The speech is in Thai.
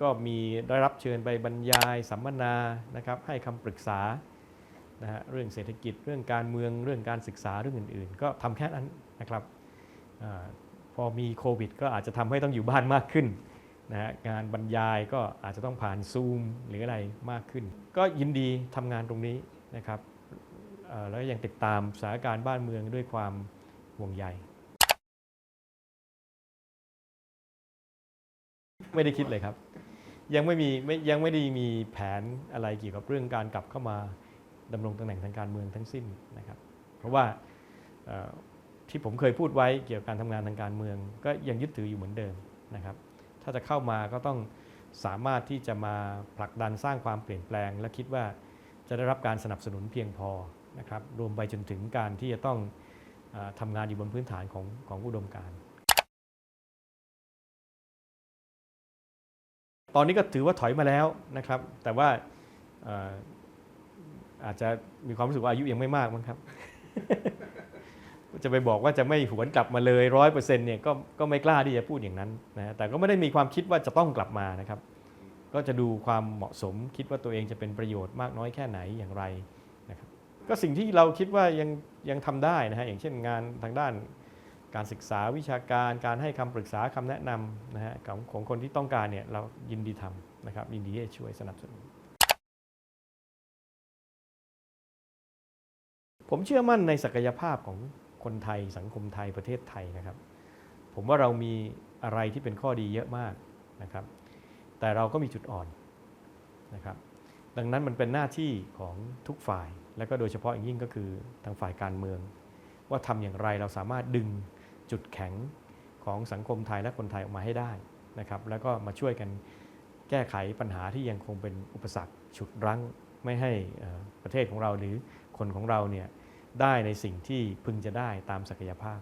ก็มีได้รับเชิญไปบรรยายสัมมนานะครับให้คำปรึกษานะฮะเรื่องเศรษฐกิจเรื่องการเมืองเรื่องการศึกษาเรื่องอื่น ๆ ก็ทำแค่นั้นนะครับอพอมีโควิด ก็อาจจะทำให้ต้องอยู่บ้านมากขึ้นนะฮะงานบรรยายก็อาจจะต้องผ่านซูมหรืออะไรมากขึ้น ก็ยินดีทำงานตรงนี้นะครับแล้วยังติดตามสถานการณ์บ้านเมืองด้วยความห่วงใยไม่ได้คิดเลยครับ ยังไม่มีไม่ยังไม่ได้มีแผนอะไรเกี่ยวกับเรื่องการกลับเข้ามาดำรงตำแหน่งทางการเมืองทั้งสิ้นนะครับ เพราะว่าที่ผมเคยพูดไว้เกี่ยวกับการทำงานทางการเมือง ก็ยังยึดถืออยู่เหมือนเดิมนะครับ ถ้าจะเข้ามาก็ต้องสามารถที่จะมาผลักดันสร้างความเปลี่ยนแปลง และคิดว่าจะได้รับการสนับสนุนเพียงพอนะครับ รวมไปจนถึงการที่จะต้องออทำงานอยู่บนพื้นฐานของของอุดมการณ์ ตอนนี้ก็ถือว่าถอยมาแล้วนะครับ แต่ว่าอาจจะมีความรู้สึกว่าอายุยังไม่มากมั้งครับ จะไปบอกว่าจะไม่หวนกลับมาเลยร้อยเปอร์เซ็นต์เนี่ยก็ก็ไม่กล้าที่จะพูดอย่างนั้นนะแต่ก็ไม่ได้มีความคิดว่าจะต้องกลับมานะครับ ก็จะดูความเหมาะสมคิดว่าตัวเองจะเป็นประโยชน์มากน้อยแค่ไหนอย่างไรนะครับ ก็สิ่งที่เราคิดว่ายังยังทำได้นะฮะอย่างเช่นงานทางด้าน การศึกษาวิชาการการให้คำปรึกษาคำแนะนำนะฮะของของคนที่ต้องการเนี่ยเรายินดีทำนะครับยินดีที่จะช่วยสนับสนุน ผมเชื่อมั่นในศักยภาพของคนไทยสังคมไทยประเทศไทยนะครับ ผมว่าเรามีอะไรที่เป็นข้อดีเยอะมากนะครับ แต่เราก็มีจุดอ่อนนะครับดังนั้นมันเป็นหน้าที่ของทุกฝ่าย และก็โดยเฉพาะอย่างยิ่งก็คือทางฝ่ายการเมือง ว่าทำอย่างไรเราสามารถดึง จุดแข็งของสังคมไทยและคนไทยออกมาให้ได้นะครับแล้วก็มาช่วยกันแก้ไขปัญหาที่ยังคงเป็นอุปสรรคฉุดรั้ง ไม่ให้ประเทศของเราหรือคนของเราเนี่ยได้ในสิ่งที่พึงจะได้ตามศักยภาพ